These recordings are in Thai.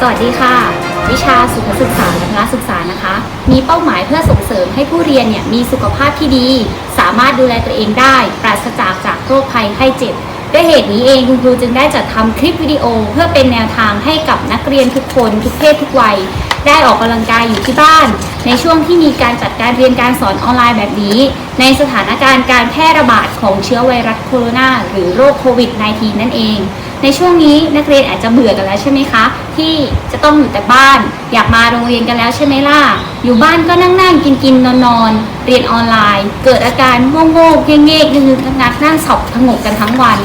สวัสดีค่ะ วิชาสุขศึกษาและพละศึกษานะคะ มีเป้าหมายเพื่อส่งเสริมให้ผู้เรียนเนี่ยมีสุขภาพที่ดี สามารถดูแลตัวเองได้ ปราศจากจากโรคภัยไข้เจ็บด้วยเหตุนี้เองคุณครูจึงได้จัดทำคลิปวิดีโอ เพื่อเป็นแนวทางให้กับนักเรียนทุกคนทุกเพศทุกวัย ได้ออกกำลังกายอยู่ที่บ้าน ในช่วงที่มีการจัดการเรียนการสอนออนไลน์แบบนี้ ในสถานการณ์การแพร่ระบาดของเชื้อไวรัสโคโรนาหรือโรคโควิด -19 นั่นเอง ในช่วงนี้นักเรียนอาจจะเบื่อกันแล้วใช่ไหมคะ ที่จะต้องอยู่แต่บ้าน อยากมาโรงเรียนกันแล้วใช่ไหมล่ะ อยู่บ้านก็นั่งนั่งกินกินนอนนอนเรียนออนไลน์ เกิดอาการโง่โง่เง่เง่งึกงักๆนั่งสอบทงกกันทั้งวัน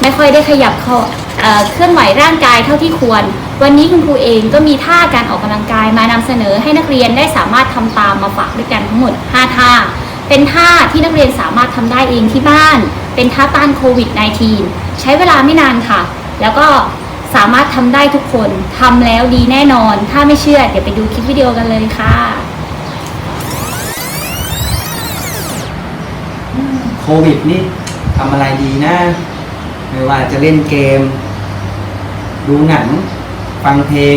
ไม่ค่อยได้ขยับเขาเคลื่อนไหวร่างกายเท่าที่ควร วันนี้คุณครูเองก็มีท่าการออกกำลังกายมานำเสนอให้นักเรียนได้สามารถทำตามมาฝากด้วยกันทั้งหมด 5 ท่า เป็นท่าที่นักเรียนสามารถทำได้เองที่บ้าน เป็นท่าต้านโควิด -19 ใช้เวลาไม่นานค่ะ แล้วก็สามารถทำได้ทุกคนทำแล้วดีแน่นอน ถ้าไม่เชื่อเดี๋ยวไปดูคลิปวิดีโอกันเลยค่ะโควิดนี่ทำอะไรดีนะ ไม่ว่าจะเล่นเกม ดูหนัง ฟังเพลง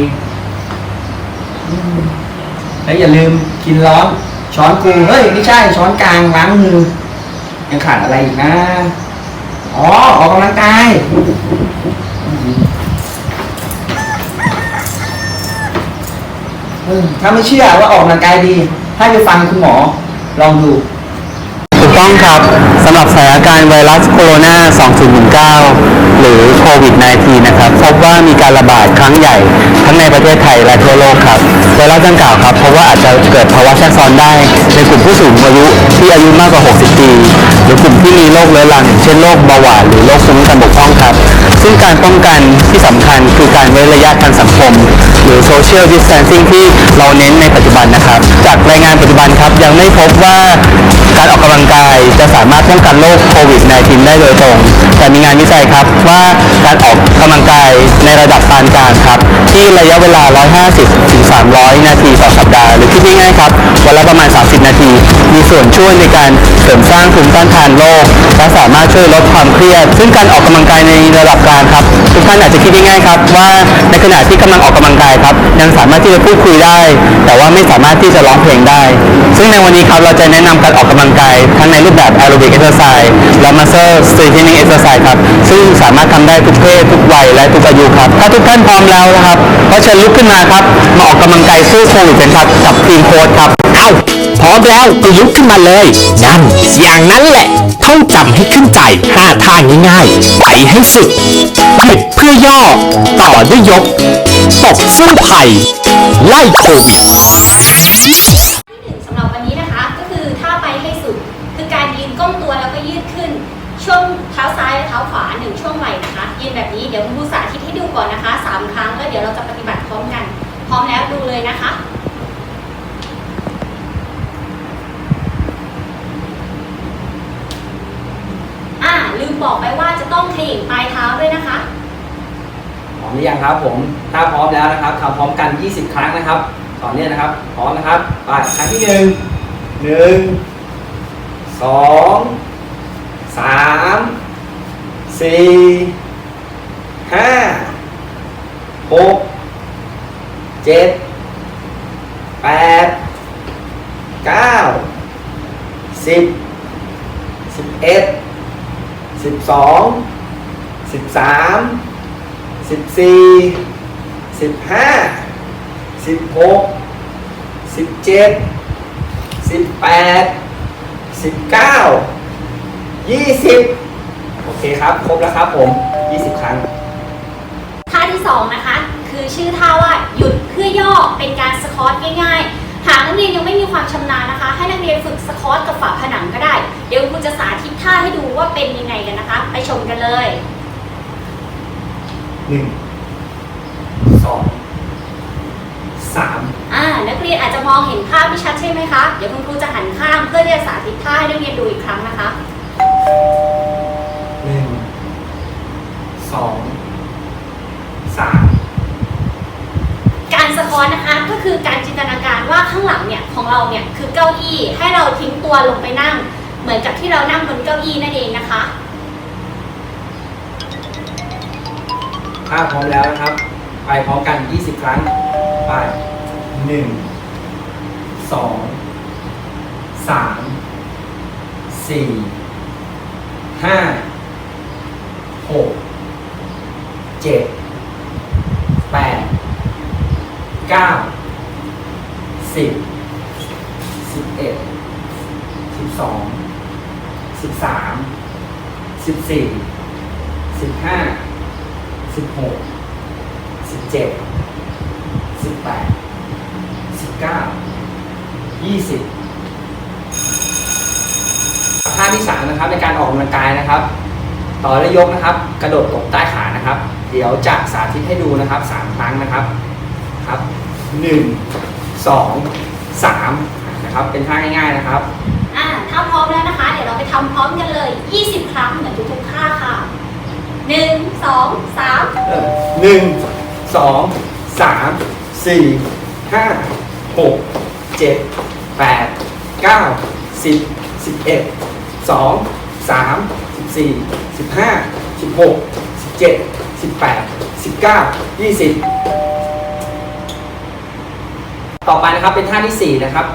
แล้วอย่าลืมกินร้อน ช้อนกู เฮ้ย ไม่ใช่ ช้อนกลางล้างมือ ยังขาดอะไรอีกนะ อ๋อ ออกกำลังกายถ้าไม่เชื่อว่าออกกำลังกายดี ให้ไปฟังคุณหมอ ลองดู ต้องครับสำหรับสถานการณ์ไวรัสโคโรนา 2019 หรือโควิด -19 นะครับ พบว่ามีการระบาดครั้งใหญ่ ทั้งในประเทศไทยและทั่วโลกครับ ไวรัสดังกล่าวครับ เพราะว่าอาจจะเกิดภาวะแทรกซ้อนได้ ในกลุ่มผู้สูงอายุที่อายุมากกว่า 60 ปี หรือกลุ่มที่มีโรคเรื้อรังเช่นโรคเบาหวานหรือโรคภูมิคุ้มกันบกพร่องครับ ซึ่งการป้องกันที่สำคัญคือการเว้นระยะทางสังคม หรือ social distancing ที่เราเน้นในปัจจุบันนะครับ จากรายงานปัจจุบันครับยังไม่พบว่า การออกกำลังกายจะสามารถป้องกันโรคโควิด -19 ได้โดยตรง แต่มีงานวิจัยครับว่าการออกกำลังกายในระดับปานกลางครับ ที่ระยะเวลา 150ถึง300 นาทีต่อสัปดาห์ หรือคิดง่ายๆครับวันละประมาณ 30 นาที มีส่วนช่วยในการเสริมสร้างภูมิต้านทานโรคและสามารถช่วยลดความเครียด ซึ่งการออกกำลังกายในระดับกลางครับทุกท่านอาจจะคิดง่ายๆครับว่าในขณะที่กำลังออกกำลังกายครับยังสามารถที่จะพูดคุยได้ แต่ว่าไม่สามารถที่จะร้องเพลงได้ ซึ่งในวันนี้ครับเราจะแนะนำการออกกำลังกายทั้งในรูปแบบ aerobic exercise และ muscle strengthening exercise ครับ ซึ่งสามารถทำได้ทุกเพศทุกวัยและทุกอายุครับ ถ้าทุกท่านพร้อมแล้วนะครับก็เชิญลุกขึ้นมาครับ มาออกกำลังกายสู้โควิดกันครับกับทีมโค้ชครับเอ้าพร้อมแล้วก็ลุกขึ้นมาเลย นั่น อย่างนั้นแหละ ท่องจำให้ขึ้นใจห้าท่าง่ายๆ ไปให้สุดหยุดเพื่อย่อ ต่อด้วยยก ตบสู้ภัยไล่โควิดาซ้ายและเท้าขวาหนึ่งช่วงไหล่นะคะ ยืนแบบนี้เดี๋ยวคุณครูสาธิตให้ดูก่อนนะคะสามครั้งแล้วเดี๋ยวเราจะปฏิบัติพร้อมกัน พร้อมแล้วดูเลยนะคะอ่าลืมบอกไปว่าจะต้องเขย่งปลายเท้าด้วยนะคะ พร้อมหรือยังครับผม ถ้าพร้อมแล้วนะครับทำพร้อมกัน 20 ครั้งนะครับ ต่อเนื่องนะครับ พร้อมนะครับ ไป ครั้งที่หนึ่งหนึ่งสองสาม สี่ห้าหกเจ็ดแปดเก้าสิบสิบเอ็ดสิบสองสิบสามสิบสี่สิบห้าสิบหกสิบเจ็ดสิบแปดสิบเก้ายี่สิบ โอเคครับ ครบแล้วครับผมยี่สิบครั้ง ท่าที่สองนะคะ คือชื่อท่าว่าหยุดเพื่อย่อเป็นการสควอตง่ายๆ หากนักเรียนยังไม่มีความชำนาญนะคะ ให้นักเรียนฝึกสควอตกับฝาผนังก็ได้ เดี๋ยวครูจะสาธิตท่าให้ดูว่าเป็นยังไงกันนะคะ ไปชมกันเลยหนึ่งสองสามอ่า นักเรียนอาจจะมองเห็นภาพไม่ชัดใช่ไหมคะ เดี๋ยวคุณครูจะหันข้างเพื่อที่จะสาธิตท่าให้นักเรียนดูอีกครั้งนะคะ้อนนะคะก็คือการจินตนาการว่าข้างหลังเนี่ยของเราเนี่ยคือเก้าอี้ให้เราทิ้งตัวลงไปนั่ง เหมือนกับที่เรานั่งบนเก้าอี้นั่นเองนะคะถ้าพร้อมแล้วนะครับ ไปพร้อมกัน 20 ครั้ง ไป 1 2 3 4 5 6 7 เก้าสิบสิบเอ็ดสิบสองสิบสามสิบสี่สิบห้าสิบหกสิบเจ็ดสิบแปดสิบเก้ายี่สิบท่าที่สามนะครับในการออกกำลังกายนะครับ ต่อและยกนะครับ กระโดดตกใต้ขานะครับ เดี๋ยวจะสาธิตให้ดูนะครับสามครั้งนะครับ ครับหนึ่งสองสามนะครับ เป็นท่าง่ายๆนะครับ อ่าถ้าพร้อมแล้วนะคะ เดี๋ยวเราไปทำพร้อมกันเลย 20 ครั้งเหมือนทุกๆท่าค่ะ1 2 3หนึ่งสองสามสี่ห้าหกเจ็ดแปดเก้าสิบสิบเอ็ดสองสามสิบสี่สิบห้าสิบหกสิบเจ็ดสิบแปดสิบเก้ายี่สิบ ต่อไปนะครับเป็นท่าที่4นะครับ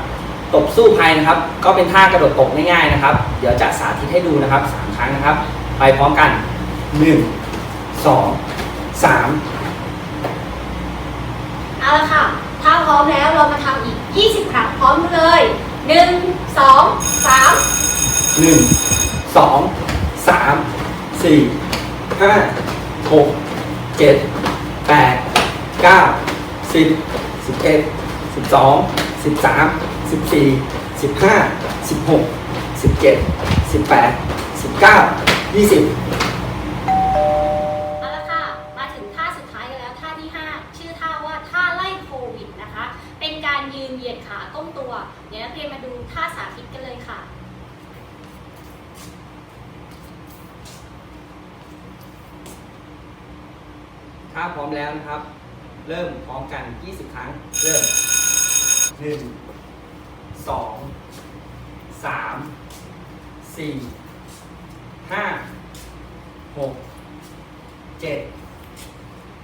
ตบสู้ภัยนะครับ ก็เป็นท่ากระโดดตบง่ายๆนะครับ เดี๋ยวจะสาธิตให้ดูนะครับ3ครั้งนะครับ ไปพร้อมกัน 1 2 3 เอาละค่ะ ถ้าพร้อมแล้วเรามาทำอีก 20 ครั้งพร้อมเลย 1 2 3 1 2 3 4 5 6 7 8 9 10 11 สิบสิบเอ็ดสิบสองสิบสามสิบสี่สิบห้าสิบหกสิบเจ็ดสิบแปดสิบเก้ายี่สิบเอาละค่ะ มาถึงท่าสุดท้ายกันแล้วท่าที่ 5 ชื่อท่าว่าท่าไล่โควิดนะคะ เป็นการยืนเหยียดขาก้มตัว เดี๋ยวนักเรียนมาดูท่าสาธิตกันเลยค่ะ ถ้าพร้อมแล้วนะครับ เริ่มพร้อมกัน 20 ครั้ง เริ่ม หนึ่งสองสามสี่ห้าหกเจ็ด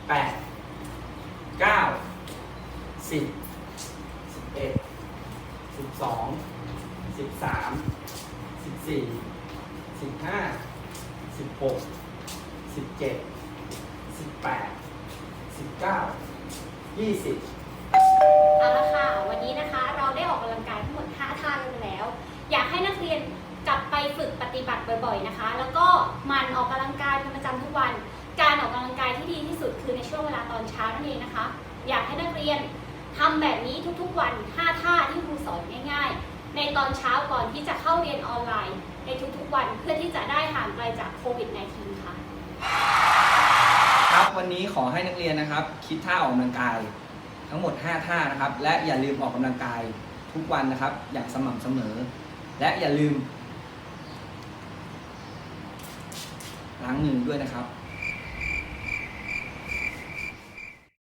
แปดเก้าสิบสิบเอ็ดสิบสองสิบสามสิบสี่สิบห้าสิบหกสิบเจ็ดสิบแปดสิบเก้ายี่สิบ เอาละค่ะ วันนี้นะคะเราได้ออกกำลังกายทั้งหมด 5 ท่ากันไปแล้ว อยากให้นักเรียนกลับไปฝึกปฏิบัติบ่อยๆนะคะ แล้วก็หมันออกกำลังกายเป็นประจำทุกวัน การออกกำลังกายที่ดีที่สุดคือในช่วงเวลาตอนเช้านั่นเองนะคะ อยากให้นักเรียนทำแบบนี้ทุกๆวัน 5 ท่าที่ครูสอนง่ายๆ ในตอนเช้าก่อนที่จะเข้าเรียนออนไลน์ ในทุกๆวันเพื่อที่จะได้ห่างไกลจากโควิด -19 ค่ะ ครับวันนี้ขอให้นักเรียนนะครับ คิดท่าออกกำลังกาย ทั้งหมด 5 ท่านะครับ และอย่าลืมออกกำลังกายทุกวันนะครับ อย่างสม่ำเสมอ และอย่าลืมล้างมือด้วยนะครับ